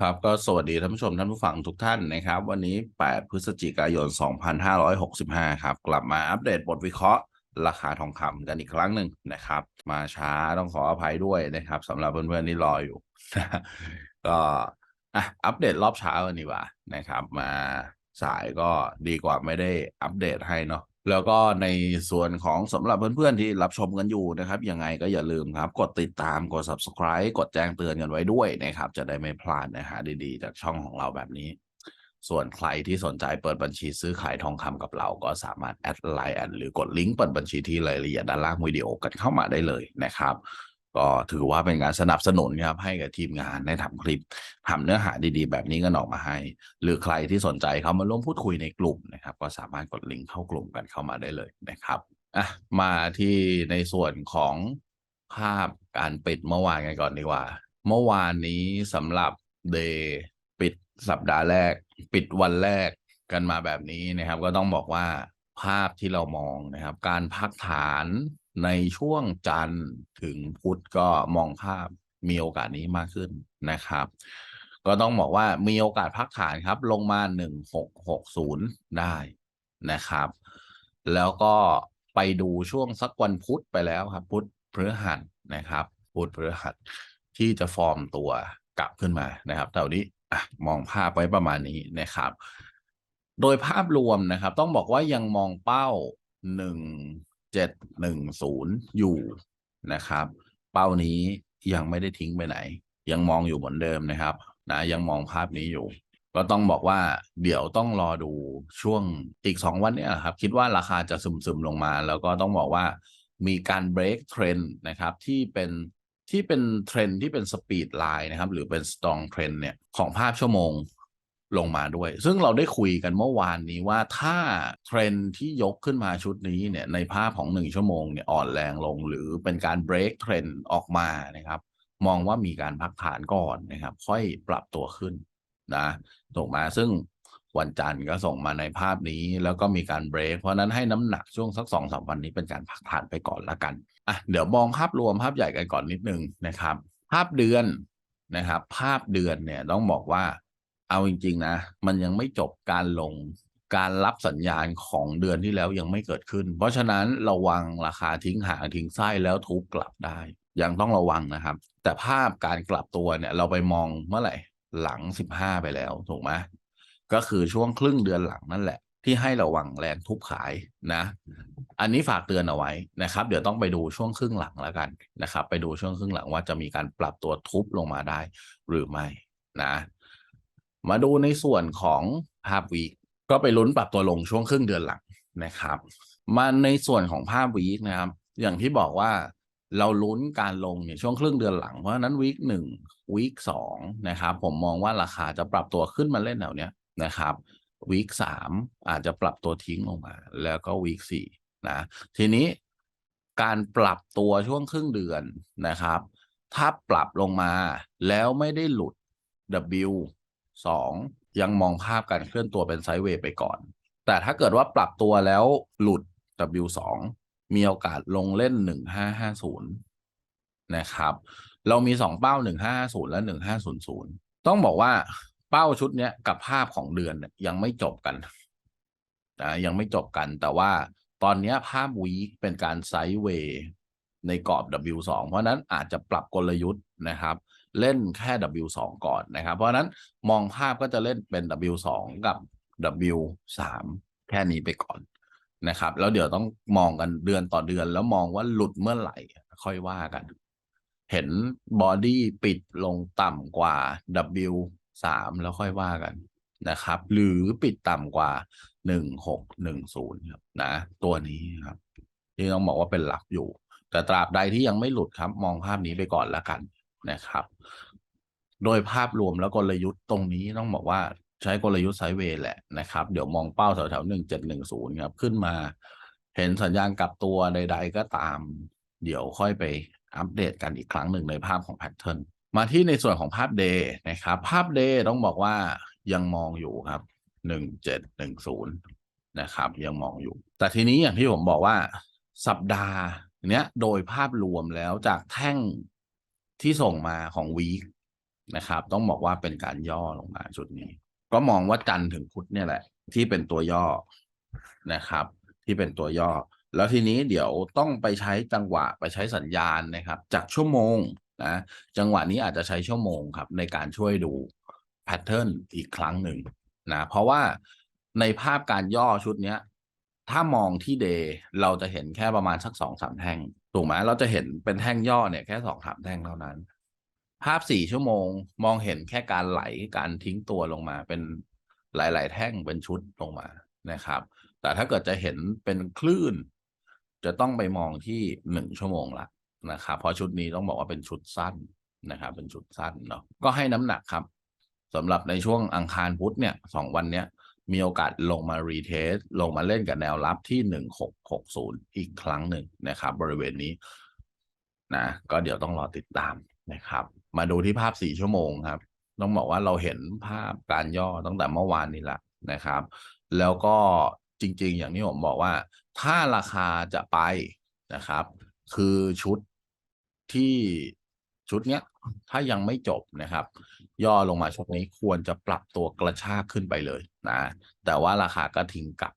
ครับก็สวัสดีท่านผู้ชมท่านผู้ฟังทุกท่านนะครับ วันนี้ 8 พฤศจิกายน 2565 ครับ กลับมาอัปเดตบทวิเคราะห์ ราคาทองคำกันอีกครั้งหนึ่งนะครับ มาช้าต้องขออภัยด้วยนะครับสำหรับเพื่อนๆที่รออยู่ ก็อัปเดตรอบเช้ากันดีกว่านะครับ มาสายก็ดีกว่าไม่ได้อัปเดตให้เนาะ แล้วก็ในส่วนของสำหรับเพื่อนๆที่รับชมกันอยู่นะครับยังไงก็อย่าลืมครับ กดติดตามกด subscribe กดแจ้งเตือนกันไว้ด้วยนะครับ จะได้ไม่พลาดนะฮะดีๆ จากช่องของเราแบบนี้ ส่วนใครที่สนใจเปิดบัญชีซื้อขายทองคำกับเราก็สามารถแอดไลน์แอดหรือกดลิงก์เปิดบัญชีที่รายละเอียดด้านล่างวิดีโอกันเข้ามาได้เลยนะครับ ก็ถือว่าเป็นการสนับสนุนครับให้กับทีมงานได้ทำคลิปทำเนื้อหาดีๆ แบบนี้กันออกมาให้ หรือใครที่สนใจเขามาร่วมพูดคุยในกลุ่มนะครับ ก็สามารถกดลิงก์เข้ากลุ่มกันเข้ามาได้เลยนะครับอะมาที่ในส่วนของภาพการปิดเมื่อวานกันก่อนดีกว่า เมื่อวานนี้สำหรับเดย์ปิดสัปดาห์แรก ปิดวันแรกกันมาแบบนี้นะครับ ก็ต้องบอกว่าภาพที่เรามองนะครับ การพักฐาน ในช่วงจันทร์ถึงพุธก็มองภาพมีโอกาสนี้มากขึ้นนะครับ ก็ต้องบอกว่ามีโอกาสพักฐานครับ ลงมาหนึ่งหกหกศูนย์ได้นะครับ แล้วก็ไปดูช่วงสักวันพุธไปแล้วครับ พุธพฤหัสนะครับ พุธพฤหัสที่จะฟอร์มตัวกลับขึ้นมานะครับแต่วันนี้มองภาพไว้ประมาณนี้นะครับ โดยภาพรวมนะครับ ต้องบอกว่ายังมองเป้าหนึ่ง เจ็ดหนึ่งศูนย์อยู่นะครับ เป้านี้ยังไม่ได้ทิ้งไปไหน ยังมองอยู่เหมือนเดิมนะครับนะยังมองภาพนี้อยู่ ก็ต้องบอกว่าเดี๋ยวต้องรอดูช่วงอีกสองวันนี้ครับ คิดว่าราคาจะซึมๆลงมา แล้วก็ต้องบอกว่ามีการ break trend นะครับที่เป็นที่เป็นเทรนที่เป็นสปีดไลน์นะครับ หรือเป็น strong trend เนี่ยของภาพชั่วโมง ลงมาด้วย ซึ่งเราได้คุยกันเมื่อวานนี้ว่าถ้าเทรนที่ยกขึ้นมาชุดนี้เนี่ยในภาพของหนึ่งชั่วโมงเนี่ยอ่อนแรงลง หรือเป็นการ break trend ออกมานะครับมองว่ามีการพักฐานก่อนนะครับ ค่อยปรับตัวขึ้นนะส่งมาซึ่งวันจันทร์ก็ส่งมาในภาพนี้ แล้วก็มีการเบรกเพราะนั้นให้น้ำหนักช่วงสักสองสามวันนี้เป็นการพักฐานไปก่อนละกันอะเดี๋ยวมองภาพรวมภาพใหญ่กันก่อนนิดนึงนะครับ ภาพเดือนนะครับ ภาพเดือนเนี่ยต้องบอกว่า เอาจริง ๆ นะ มันยังไม่จบการลงการรับสัญญาณของเดือนที่แล้วยังไม่เกิดขึ้น เพราะฉะนั้นระวังราคาทิ้งหางทิ้งไส้แล้วทุบกลับได้ ยังต้องระวังนะครับ แต่ภาพการกลับตัวเนี่ย เราไปมองเมื่อไหร่หลังสิบห้าไปแล้วถูกไหมก็คือช่วงครึ่งเดือนหลังนั่นแหละ ที่ให้ระวังแรงทุบขายนะ อันนี้ฝากเตือนเอาไว้นะครับ เดี๋ยวต้องไปดูช่วงครึ่งหลังแล้วกันนะครับ ไปดูช่วงครึ่งหลังว่าจะมีการปรับตัวทุบลงมาได้หรือไม่นะ มาดูในส่วนของภาพวีคก็ไปลุ้นปรับตัวลงช่วงครึ่งเดือนหลังนะครับมาในส่วนของภาพวีคนะครับ อย่างที่บอกว่าเราลุ้นการลงเนี่ยช่วงครึ่งเดือนหลัง เพราะฉะนั้นวีคหนึ่งวีคสองนะครับ ผมมองว่าราคาจะปรับตัวขึ้นมาเล่นแถวเนี้ยนะครับวีคสามอาจจะปรับตัวทิ้งลงมา แล้วก็วีคสี่นะทีนี้การปรับตัวช่วงครึ่งเดือนนะครับ ถ้าปรับลงมาแล้วไม่ได้หลุด W สองยังมองภาพการเคลื่อนตัวเป็นไซด์เวย์ไปก่อน แต่ถ้าเกิดว่าปรับตัวแล้วหลุด W สองมีโอกาสลงเล่นหนึ่งห้าห้าศูนะครับ เรามีสองเป้าหนึ่งห้าศูนย์และหนึ่งห้าศูนย์ศูนย์ต้องบอกว่าเป้าชุดนี้กับภาพของเดือนยังไม่จบกันนะยังไม่จบกันแต่ว่าตอนนี้ภาพวีคเป็นการไซด์เวย์ในกรอบ W2 เพราะนั้นอาจจะปรับกลยุทธ์นะครับ เล่นแค่ W2 ก่อนนะครับ เพราะนั้นมองภาพก็จะเล่นเป็น W2 กับ W3 แค่นี้ไปก่อนนะครับ แล้วเดี๋ยวต้องมองกันเดือนต่อเดือน แล้วมองว่าหลุดเมื่อไหร่ ค่อยว่ากัน เห็นบอดี้ปิดลงต่ำกว่า W สามแล้วค่อยว่ากันนะครับ หรือปิดต่ำกว่าหนึ่งหกหนึ่งศูนย์ครับนะ ตัวนี้ครับที่ต้องบอกว่าเป็นหลักอยู่ แต่ตราบใดที่ยังไม่หลุดครับ มองภาพนี้ไปก่อนแล้วกัน นะครับ โดยภาพรวมแล้วกลยุทธ์ตรงนี้ต้องบอกว่าใช้กลยุทธ์ไซด์เวย์แหละนะครับ เดี๋ยวมองเป้าแถวๆหนึ่งเจ็ดหนึ่งศูนย์ครับ ขึ้นมาเห็นสัญญาณกลับตัวใด ๆ ก็ตาม เดี๋ยวค่อยไปอัปเดตกันอีกครั้งหนึ่งในภาพของแพทเทิร์นมาที่ในส่วนของภาพเดย์นะครับ ภาพเดย์ต้องบอกว่ายังมองอยู่ครับหนึ่งเจ็ดหนึ่งศูนย์นะครับ ยังมองอยู่ แต่ทีนี้อย่างที่ผมบอกว่าสัปดาห์เนี้ยโดยภาพรวมแล้วจากแท่ง ที่ส่งมาของวีคนะครับ ต้องบอกว่าเป็นการย่อลงมาชุดนี้ ก็มองว่าจันถึงพุธเนี่ยแหละ ที่เป็นตัวย่อนะครับ ที่เป็นตัวย่อ แล้วทีนี้เดี๋ยวต้องไปใช้จังหวะไปใช้สัญญาณนะครับ จากชั่วโมงนะจังหวะนี้อาจจะใช้ชั่วโมงครับ ในการช่วยดูแพทเทิร์นอีกครั้งหนึ่งนะเพราะว่าในภาพการย่อชุดเนี้ย ถ้ามองที่เดย์เราจะเห็นแค่ประมาณสักสองสามแท่ง ถูกไหมเราจะเห็นเป็นแท่งย่อเนี่ยแค่สองสามแท่งเท่านั้น ภาพสี่ชั่วโมงมองเห็นแค่การไหลการทิ้งตัวลงมา เป็นหลาย ๆ แท่งเป็นชุดลงมานะครับ แต่ถ้าเกิดจะเห็นเป็นคลื่น จะต้องไปมองที่หนึ่งชั่วโมงละนะครับเพราะชุดนี้ต้องบอกว่าเป็นชุดสั้นนะครับ เป็นชุดสั้นเนาะก็ให้น้ำหนักครับสำหรับในช่วงอังคารพุธเนี่ยสองวันเนี้ย มีโอกาสลงมารีเทสลงมาเล่นกับแนวรับที่หนึ่งหกหกศูนย์อีกครั้งหนึ่งนะครับ บริเวณนี้นะก็เดี๋ยวต้องรอติดตามนะครับ มาดูที่ภาพสี่ชั่วโมงครับ ต้องบอกว่าเราเห็นภาพการย่อตั้งแต่เมื่อวานนี้แหละนะครับ แล้วก็จริง ๆ อย่างที่ผมบอกว่า ถ้าราคาจะไปนะครับ คือชุดที่ชุดเนี้ย ถ้ายังไม่จบนะครับ ย่อลงมาชุดนี้ควรจะปรับตัวกระชากขึ้นไปเลยนะ แต่ว่าราคาก็ทิ้งกลับ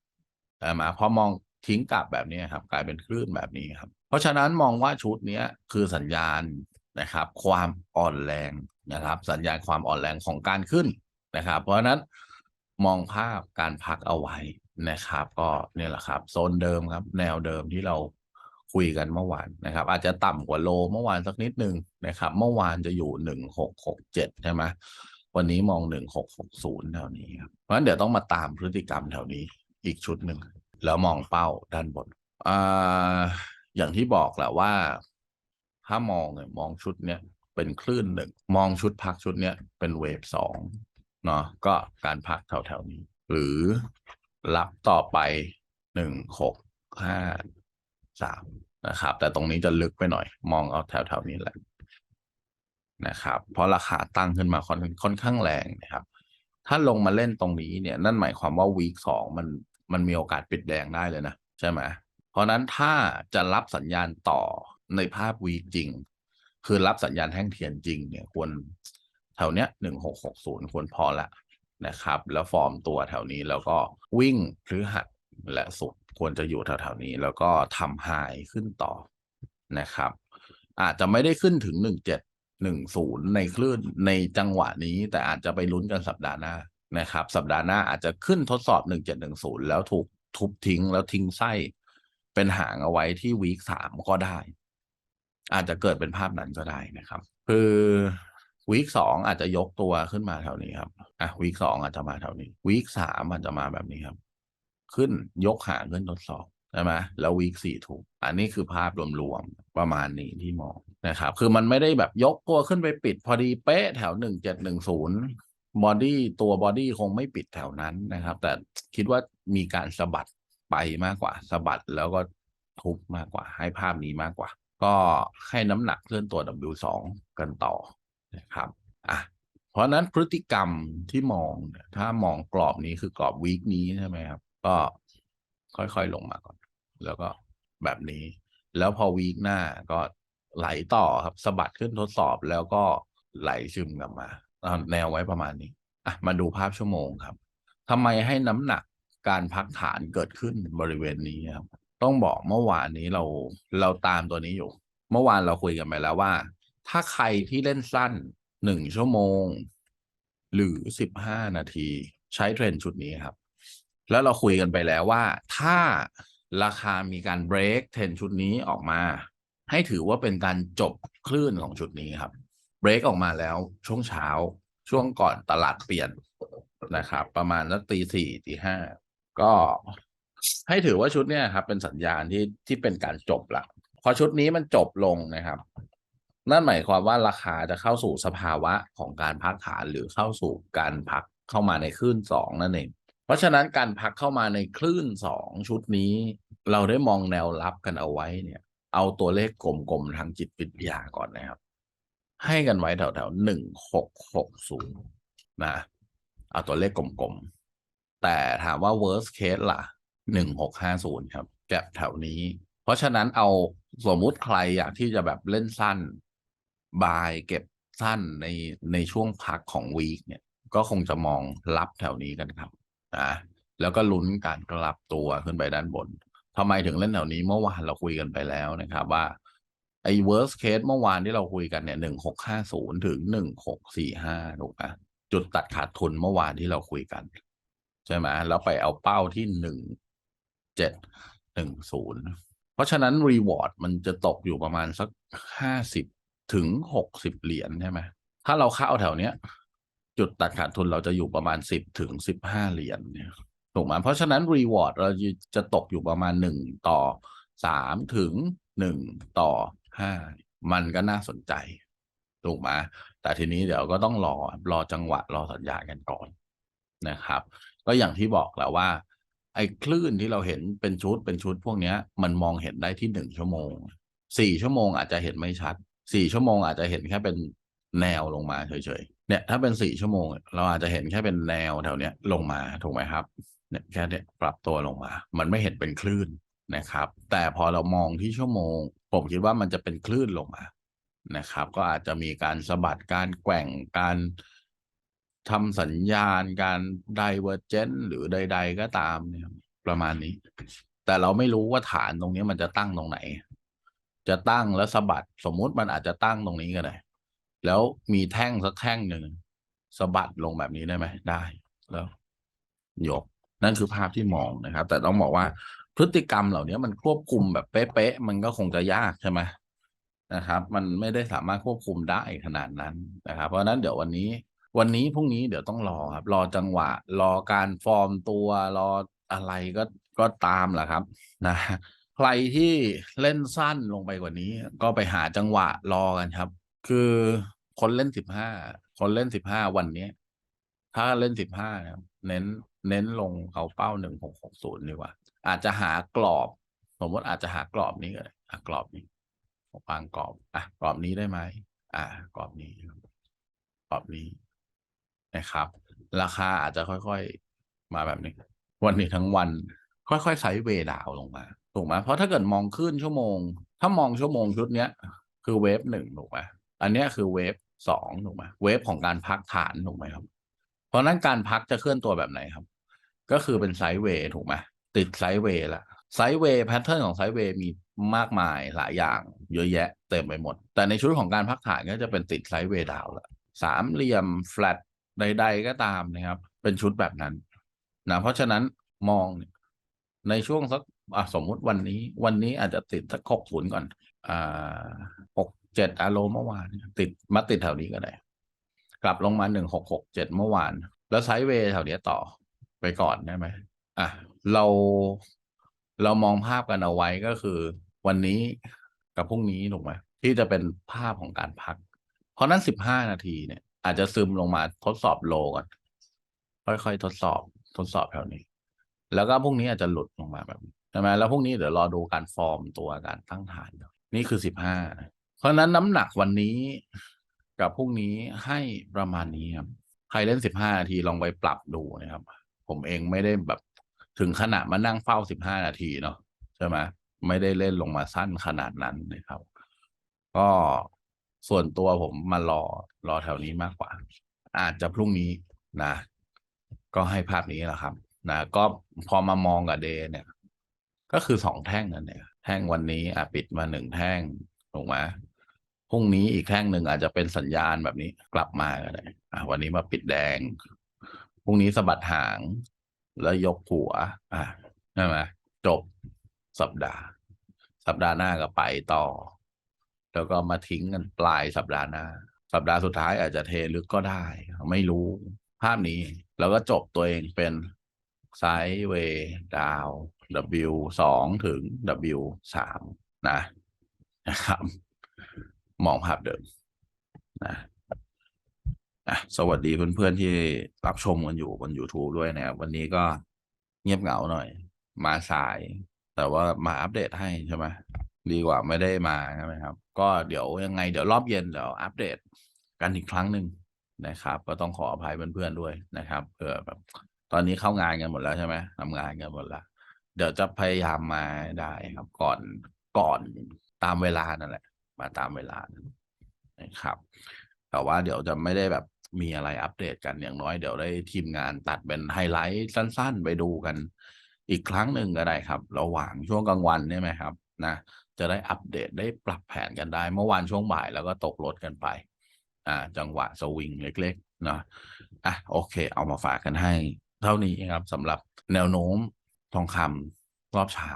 ใช่ไหมพอมองทิ้งกลับแบบนี้ครับ กลายเป็นคลื่นแบบนี้ครับ เพราะฉะนั้นมองว่าชุดนี้คือสัญญาณนะครับ ความอ่อนแรงนะครับ สัญญาณความอ่อนแรงของการขึ้นนะครับ เพราะฉะนั้นมองภาพการพักเอาไว้นะครับ ก็เนี่ยแหละครับ โซนเดิมครับ แนวเดิมที่เรา คุยกันเมื่อวานนะครับ อาจจะต่ำกว่าโลเมื่อวานสักนิดนึงนะครับ เมื่อวานจะอยู่หนึ่งหกหกเจ็ดใช่ไหมวันนี้มองหนึ่งหกหกศูนย์แถวนี้ครับเพราะฉะนั้นเดี๋ยวต้องมาตามพฤติกรรมแถวนี้อีกชุดหนึ่งแล้วมองเป้าด้านบนอ่าอย่างที่บอกแหละว่า ถ้ามองเนี่ยมองชุดเนี้ยเป็นคลื่นหนึ่งมองชุดพักชุดเนี้ยเป็นเวฟสองเนาะก็การพักแถวๆนี้ หรือรับต่อไปหนึ่งหกห้า สามนะครับ แต่ตรงนี้จะลึกไปหน่อย มองเอาแถวๆนี้แหละนะครับ เพราะราคาตั้งขึ้นมาค่อนค่อนข้างแรงนะครับ ถ้าลงมาเล่นตรงนี้เนี่ย นั่นหมายความว่าวีคสองมันมันมีโอกาสปิดแดงได้เลยนะใช่ไหมเพราะนั้นถ้าจะรับสัญญาณต่อในภาพวีคจริง คือรับสัญญาณแท่งเทียนจริง เนี่ยควรแถวเนี้ยหนึ่งหกหกศูนย์ควรพอละนะครับ แล้วฟอร์มตัวแถวนี้แล้วก็วิ่งหรือหัดและสุด ควรจะอยู่แถวๆนี้ แล้วก็ทำไฮขึ้นต่อนะครับ อาจจะไม่ได้ขึ้นถึงหนึ่งเจ็ดหนึ่งศูนย์ในคลื่นในจังหวะนี้ แต่อาจจะไปลุ้นกันสัปดาห์หน้านะครับ สัปดาห์หน้าอาจจะขึ้นทดสอบหนึ่งเจ็ดหนึ่งศูนย์แล้วถูกทุบทิ้งแล้วทิ้งไส้เป็นหางเอาไว้ที่วีคสามก็ได้ อาจจะเกิดเป็นภาพนั้นก็ได้นะครับ คือวีคสองอาจจะยกตัวขึ้นมาแถวนี้ครับ อะวีคสองอาจจะมาแถวนี้วีคสามอาจจะมาแบบนี้ครับ ขึ้นยกหางขึ้นทดสอบใช่ไหมแล้ววีคสี่ถูก อันนี้คือภาพรวมๆ ประมาณนี้ที่มองนะครับ คือมันไม่ได้แบบยกตัวขึ้นไปปิดพอดีเป๊ะแถวหนึ่งเจ็ดหนึ่งศูนย์บอดี้ตัวบอดี้คงไม่ปิดแถวนั้นนะครับ แต่คิดว่ามีการสะบัดไปมากกว่าสะบัดแล้วก็ทุบมากกว่า ให้ภาพนี้มากกว่า ก็ให้น้ำหนักเคลื่อนตัว W2 กันต่อนะครับอะเพราะนั้นพฤติกรรมที่มองถ้ามองกรอบนี้คือกรอบวีคนี้ใช่ไหมครับ ก็ค่อยๆลงมาก่อน แล้วก็แบบนี้ แล้วพอวีคหน้าก็ไหลต่อครับสะบัดขึ้นทดสอบแล้วก็ไหลซึมกลับมาแนวไว้ประมาณนี้อะมาดูภาพชั่วโมงครับทำไมให้น้ำหนักการพักฐานเกิดขึ้นบริเวณนี้ครับ ต้องบอกเมื่อวานนี้เราเราตามตัวนี้อยู่ เมื่อวานเราคุยกันไปแล้วว่า ถ้าใครที่เล่นสั้นหนึ่งชั่วโมง หรือสิบห้านาที ใช้เทรนชุดนี้ครับ แล้วเราคุยกันไปแล้วว่า ถ้าราคามีการเบรกเทรนชุดนี้ออกมา ให้ถือว่าเป็นการจบคลื่นของชุดนี้ครับเบรกออกมาแล้วช่วงเช้าช่วงก่อนตลาดเปลี่ยนนะครับ ประมาณนักตีสี่ตีห้าก็ให้ถือว่าชุดเนี้ยครับ เป็นสัญญาณที่ที่เป็นการจบละพอชุดนี้มันจบลงนะครับ นั่นหมายความว่าราคาจะเข้าสู่สภาวะของการพักฐานหรือเข้าสู่การพักเข้ามาในคลื่นสองนั่นเอง ราะฉะนั้นการพักเข้ามาในคลื่นสองชุดนี้ เราได้มองแนวรับกันเอาไว้เนี่ย เอาตัวเลขกลมๆทางจิตวิทยาก่อนนะครับ ให้กันไว้แถวๆหนึ่งหกหกศูนย์นะเอาตัวเลขกลมๆ แต่ถามว่า worst case ล่ะหนึ่งหกห้าศูนย์ครับ แกบแถวนี้ เพราะฉะนั้นเอาสมมุติใครอยากที่จะแบบเล่นสั้น บายเก็บสั้นในในช่วงพักของวีคเนี่ย ก็คงจะมองรับแถวนี้กันครับ นะแล้วก็ลุ้นการกลับตัวขึ้นไปด้านบนทำไมถึงเล่นแถวนี้เมื่อวานเราคุยกันไปแล้วนะครับว่าไอ้ worst case เมื่อวานที่เราคุยกันเนี่ยหนึ่งหกห้าศูนย์ถึงหนึ่งหกสี่ห้าถูกไหมจุดตัดขาดทุนเมื่อวานที่เราคุยกัน ใช่ไหมแล้วไปเอาเป้าที่หนึ่งเจ็ดหนึ่งศูนย์เพราะฉะนั้นรีวอร์ดมันจะตกอยู่ประมาณสักห้าสิบถึงหกสิบเหรียญใช่ไหมถ้าเราเข้าแถวเนี้ย จุดตัดขาดทุนเราจะอยู่ประมาณสิบถึงสิบห้าเหรียญเนี่ยถูกไหมเพราะฉะนั้นรีวอร์ดเราจะตกอยู่ประมาณหนึ่งต่อสามถึงหนึ่งต่อห้ามันก็น่าสนใจถูกไหมแต่ทีนี้เดี๋ยวก็ต้องรอรอจังหวะรอสัญญาณกันก่อนนะครับ ก็อย่างที่บอกแหละว่า ไอ้คลื่นที่เราเห็นเป็นชุดเป็นชุดพวกนี้มันมองเห็นได้ที่หนึ่งชั่วโมงสี่ชั่วโมงอาจจะเห็นไม่ชัดสี่ชั่วโมงอาจจะเห็นแค่เป็นแนวลงมาเฉย เนี่ยถ้าเป็นสี่ชั่วโมง เราอาจจะเห็นแค่เป็นแนวแถวเนี้ยลงมาถูกไหมครับเนี่ยแค่เนี่ยปรับตัวลงมา มันไม่เห็นเป็นคลื่นนะครับ แต่พอเรามองที่ชั่วโมง ผมคิดว่ามันจะเป็นคลื่นลงมานะครับ ก็อาจจะมีการสะบัดการแกว่งการทำสัญญาณการไดเวอร์เจนหรือใด ๆ ก็ตามเนี่ยประมาณนี้ แต่เราไม่รู้ว่าฐานตรงนี้มันจะตั้งตรงไหน จะตั้งแล้วสะบัดสมมุติมันอาจจะตั้งตรงนี้ก็ได้ แล้วมีแท่งสักแท่งหนึ่งสะบัดลงแบบนี้ได้ไหมได้แล้วยก นั่นคือภาพที่มองนะครับ แต่ต้องบอกว่าพฤติกรรมเหล่านี้มันควบคุมแบบเป๊ะๆมันก็คงจะยากใช่ไหมนะครับ มันไม่ได้สามารถควบคุมได้ขนาดนั้นนะครับ เพราะฉะนั้นเดี๋ยววันนี้ วันนี้พรุ่งนี้เดี๋ยวต้องรอครับ รอจังหวะ รอการฟอร์มตัวรออะไรก็ก็ตามแหละครับ นะใครที่เล่นสั้นลงไปกว่านี้ ก็ไปหาจังหวะรอกันครับ คือคนเล่นสิบห้าคนเล่นสิบห้าวันนี้ถ้าเล่นสิบห้าเน้นเน้นลงเขาเป้าหนึ่งหกหกศูนย์ดีกว่า อาจจะหากรอบ สมมติอาจจะหากรอบนี้ก็ได้กรอบนี้วางกรอบ อะกรอบนี้ได้ไหมอ่ากรอบนี้กรอบนี้นะครับ ราคาอาจจะค่อยๆมาแบบนี้ วันนี้ทั้งวัน ค่อยๆไซด์เวดาวลงมาถูกไหมเพราะถ้าเกิดมองขึ้นชั่วโมง ถ้ามองชั่วโมงชุดเนี้ย คือเวฟหนึ่งถูกไหม อันนี้คือเวฟสองถูกไหมเวฟของการพักฐานถูกไหมครับ เพราะนั้นการพักจะเคลื่อนตัวแบบไหนครับ ก็คือเป็นไซด์เวย์ถูกไหมติดไซด์เวย์ละไซด์เวย์แพทเทิร์นของไซด์เวย์มีมากมายหลายอย่างเยอะแยะเต็มไปหมด แต่ในชุดของการพักฐานก็จะเป็นติดไซด์เวย์ดาวละสามเหลี่ยมแฟลตใด ๆ ก็ตามนะครับ เป็นชุดแบบนั้นนะเพราะฉะนั้นมองในช่วงสักสมมุติวันนี้ วันนี้อาจจะติดสักหกศูนย์ก่อนอ่าหก เจ็ดอารมณ์เมื่อวาน ติดมาติดแถวนี้ก็ได้ กลับลงมาหนึ่งหกหกเจ็ดเมื่อวาน แล้วไซด์เวย์แถวนี้ต่อไปก่อนได้ไหมอะเราเรามองภาพกันเอาไว้ก็คือ วันนี้กับพรุ่งนี้ถูกไหมที่จะเป็นภาพของการพัก เพราะนั้นสิบห้านาทีเนี่ย อาจจะซึมลงมาทดสอบโลก่อนค่อยๆทดสอบทดสอบแถวนี้ แล้วก็พรุ่งนี้อาจจะหลุดลงมาแบบใช่ไหมแล้วพรุ่งนี้เดี๋ยวรอดูการฟอร์มตัวการตั้งฐาน นี่คือสิบห้า เพราะนั้นน้ำหนักวันนี้กับพรุ่งนี้ให้ประมาณนี้ครับใครเล่นสิบห้านาทีลองไปปรับดูนะครับ ผมเองไม่ได้แบบถึงขนาดมานั่งเฝ้าสิบห้านาทีเนาะใช่ไหมไม่ได้เล่นลงมาสั้นขนาดนั้นนะครับ ก็ส่วนตัวผมมารอรอแถวนี้มากกว่า อาจจะพรุ่งนี้นะ ก็ให้ภาพนี้แหละครับนะก็พอมามองกับเดเนี่ย ก็คือสองแท่งนั่นเองแท่งวันนี้อะปิดมาหนึ่งแท่งถูกไหม พรุ่งนี้อีกแท่งหนึ่งอาจจะเป็นสัญญาณแบบนี้กลับมาก็ได้อะวันนี้มาปิดแดงพรุ่งนี้สะบัดหาง แล้วยกหัว อะใช่ไหมจบสัปดาห์ สัปดาห์หน้าก็ไปต่อ แล้วก็มาทิ้งกันปลายสัปดาห์หน้า สัปดาห์สุดท้ายอาจจะเทลึกก็ได้ ไม่รู้ ภาพนี้ แล้วก็จบตัวเองเป็นไซด์เวย์ดาว W สองถึง W สามนะนะครับ มองภาพเดิมนะอะสวัสดีเพื่อนๆที่รับชมกันอยู่บน YouTube ด้วยนะครับวันนี้ก็เงียบเหงาหน่อย มาสาย แต่ว่ามาอัปเดตให้ใช่ไหมดีกว่าไม่ได้มาใช่ไหมครับ ก็เดี๋ยวยังไงเดี๋ยวรอบเย็นเดี๋ยวอัปเดตกันอีกครั้งหนึ่งนะครับ ก็ต้องขออภัยเพื่อนๆด้วยนะครับเผื่อแบบตอนนี้เข้างานกันหมดแล้วใช่ไหมทำงานกันหมดแล้ว เดี๋ยวจะพยายามมาได้ครับก่อนก่อนตามเวลานั่นแหละ มาตามเวลานะครับ แต่ว่าเดี๋ยวจะไม่ได้แบบมีอะไรอัปเดตกันอย่างน้อยเดี๋ยวได้ทีมงานตัดเป็นไฮไลท์สั้น ๆ ไปดูกัน อีกครั้งหนึ่งก็ได้ครับระหว่างช่วงกลางวันใช่ไหมครับนะจะได้อัปเดตได้ปรับแผนกันได้ เมื่อวานช่วงบ่ายแล้วก็ตกรถกันไป อ่า จังหวะสวิงเล็กๆเนาะอะโอเค เอามาฝากกันให้ เท่านี้ครับสำหรับแนวโน้มทองคำรอบเช้า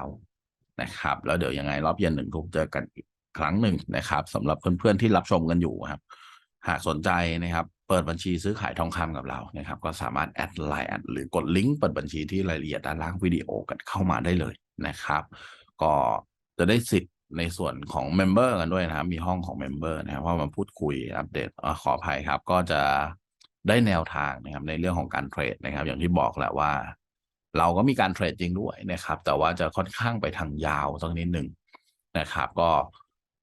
นะครับ แล้วเดี๋ยวยังไงรอบเย็นหนึ่งทุ่มเจอกันอีก ครั้งหนึ่งนะครับสำหรับเพื่อนๆที่รับชมกันอยู่ครับ หากสนใจนะครับเปิดบัญชีซื้อขายทองคำกับเรานะครับ ก็สามารถแอดไลน์หรือกดลิงก์เปิดบัญชีที่รายละเอียดด้านล่างวิดีโอกันเข้ามาได้เลยนะครับ ก็จะได้สิทธิ์ในส่วนของเมมเบอร์กันด้วยนะครับ มีห้องของเมมเบอร์นะครับว่ามาพูดคุยอัปเดตอขออภัยครับ ก็จะได้แนวทางนะครับในเรื่องของการเทรดนะครับ อย่างที่บอกแหละว่า เราก็มีการเทรดจริงด้วยนะครับ แต่ว่าจะค่อนข้างไปทางยาวสักนิดหนึ่งนะครับ ก็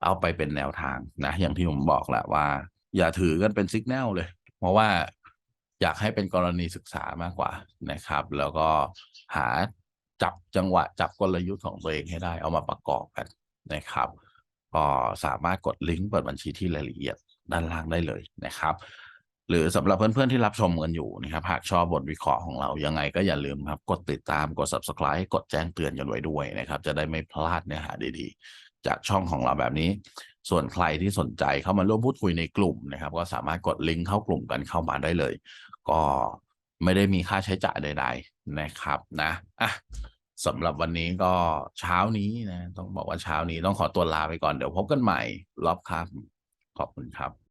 เอาไปเป็นแนวทางนะอย่างที่ผมบอกแหละว่า อย่าถือกันเป็นสิกแนลเลย เพราะว่าอยากให้เป็นกรณีศึกษามากกว่านะครับ แล้วก็หาจับจังหวะจับกลยุทธ์ของตัวเองให้ได้เอามาประกอบกันนะครับ ก็สามารถกดลิงก์เปิดบัญชีที่รายละเอียดด้านล่างได้เลยนะครับ หรือสำหรับเพื่อนๆที่รับชมกันอยู่นะครับหากชอบบทวิเคราะห์ของเรายังไงก็อย่าลืมครับ กดติดตามกด subscribe กดแจ้งเตือนกันไว้ด้วยนะครับ จะได้ไม่พลาดเนื้อหาดีๆ จากช่องของเราแบบนี้ ส่วนใครที่สนใจเข้ามาร่วมพูดคุยในกลุ่มนะครับ ก็สามารถกดลิงก์เข้ากลุ่มกันเข้ามาได้เลย ก็ไม่ได้มีค่าใช้จ่ายใดๆนะครับนะอะสำหรับวันนี้ก็เช้านี้นะ ต้องบอกว่าเช้านี้ต้องขอตัวลาไปก่อนเดี๋ยวพบกันใหม่รอบครับขอบคุณครับ